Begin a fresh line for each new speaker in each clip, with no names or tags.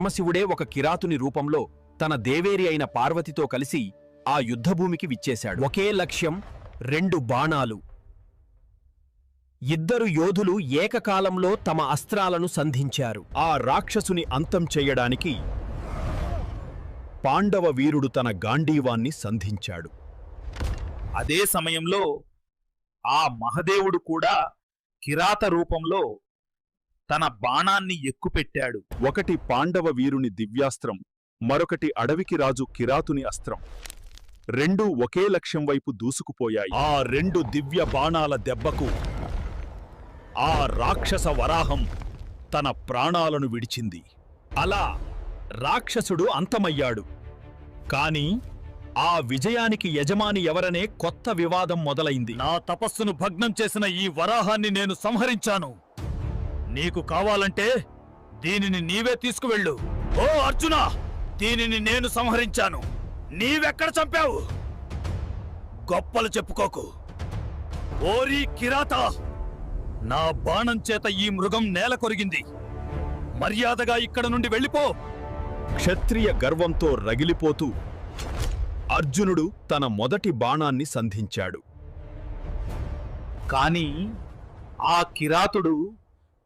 పరమశివుడే ఒక కిరాతుని రూపంలో తన దేవేరి అయిన పార్వతితో కలిసి ఆ యుద్ధభూమికి విచ్చేశాడు. ఒకే లక్ష్యం రెండు బాణాలు. ఇద్దరు యోధులు ఏకకాలంలో తమ అస్త్రాలను సంధించారు. ఆ రాక్షసుని అంతం చేయడానికి పాండవ వీరుడు తన గాంధీవాన్ని సంధించాడు.
అదే సమయంలో ఆ మహదేవుడు కూడా కిరాత రూపంలో తన బాణాన్ని ఎక్కుపెట్టాడు.
ఒకటి పాండవ వీరుని దివ్యాస్త్రం మరొకటి అడవికి రాజు కిరాతుని అస్త్రం. రెండూ ఒకే లక్ష్యం వైపు దూసుకుపోయాయి.
ఆ రెండు దివ్య బాణాల దెబ్బకు ఆ రాక్షస వరాహం తన ప్రాణాలను విడిచింది. అలా రాక్షసుడు అంతమయ్యాడు. కాని ఆ విజయానికి యజమాని ఎవరనే కొత్త వివాదం మొదలైంది. నా తపస్సును భగ్నం చేసిన ఈ వరాహాన్ని నేను సంహరించాను. నీకు కావాలంటే దీనిని నీవే తీసుకువెళ్ళు. ఓ అర్జున దీనిని నేను సంహరించాను. నీవెక్కడ చంపావు? గొప్పలు చెప్పుకోకు. ఓరి కిరాత నా బాణం చేత ఈ మృగం నేల కొరిగింది. మర్యాదగా ఇక్కడ నుండి వెళ్ళిపో.
క్షత్రియ గర్వంతో రగిలిపోతూ అర్జునుడు తన మొదటి బాణాన్ని సంధించాడు.
కాని ఆ కిరాతుడు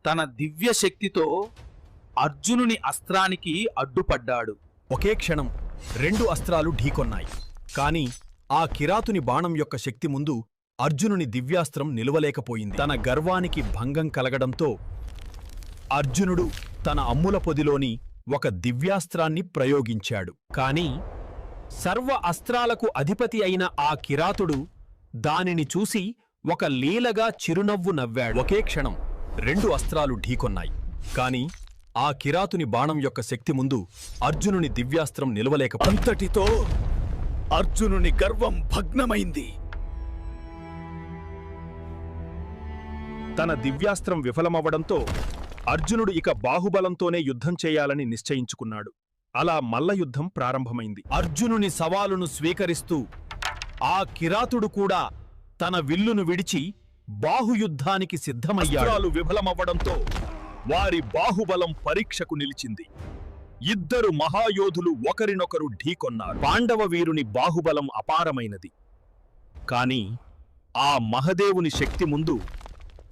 తన దివ్య శక్తితో అర్జునుని అస్త్రానికి అడ్డుపడ్డాడు.
ఒకే క్షణం రెండు అస్త్రాలు ఢీకొన్నాయి. కాని ఆ కిరాతుని బాణం యొక్క శక్తి ముందు అర్జునుని దివ్యాస్త్రం నిలువలేకపోయింది. తన గర్వానికి భంగం కలగడంతో అర్జునుడు తన అమ్ముల పొదిలోని ఒక దివ్యాస్త్రాన్ని ప్రయోగించాడు. కాని సర్వ అస్త్రాలకు అధిపతి అయిన ఆ కిరాతుడు దానిని చూసి ఒక లీలగా చిరునవ్వు నవ్వాడు. ఒకే క్షణం రెండు అస్త్రాలు ఢీకొన్నాయి. కాని ఆ కిరాతుని బాణం యొక్క శక్తి ముందు అర్జునుని దివ్యాస్త్రం నిలవలేక అంతటితో అర్జునుని గర్వం భగ్నమైంది.
తన దివ్యాస్త్రం విఫలమవ్వడంతో అర్జునుడు ఇక బాహుబలంతోనే యుద్ధం చేయాలని నిశ్చయించుకున్నాడు. అలా మల్ల యుద్ధం ప్రారంభమైంది.
అర్జునుని సవాలును స్వీకరిస్తూ ఆ కిరాతుడు కూడా తన విల్లును విడిచి బాహుయుద్ధానికి సిద్ధమయ్యాడు.
విఫలమవ్వడంతో వారి బాహుబలం పరీక్షకు నిలిచింది. ఇద్దరు మహాయోధులు ఒకరినొకరు ఢీకొన్నారు. పాండవ వీరుని బాహుబలం అపారమైనది. కాని ఆ మహదేవుని శక్తి ముందు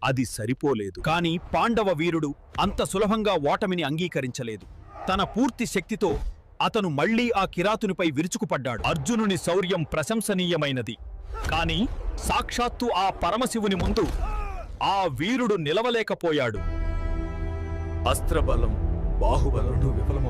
అది సరిపోలేదు.
కాని పాండవ వీరుడు అంత సులభంగా ఓటమిని అంగీకరించలేదు. తన పూర్తి శక్తితో అతను మళ్ళీ ఆ కిరాతునిపై విరుచుకుపడ్డాడు. అర్జునుని శౌర్యం ప్రశంసనీయమైనది. కాని సాక్షాత్తు ఆ పరమశివుని ముందు ఆ వీరుడు నిలవలేకపోయాడు.
అస్త్రబలం బాహుబలం. విఫలమవు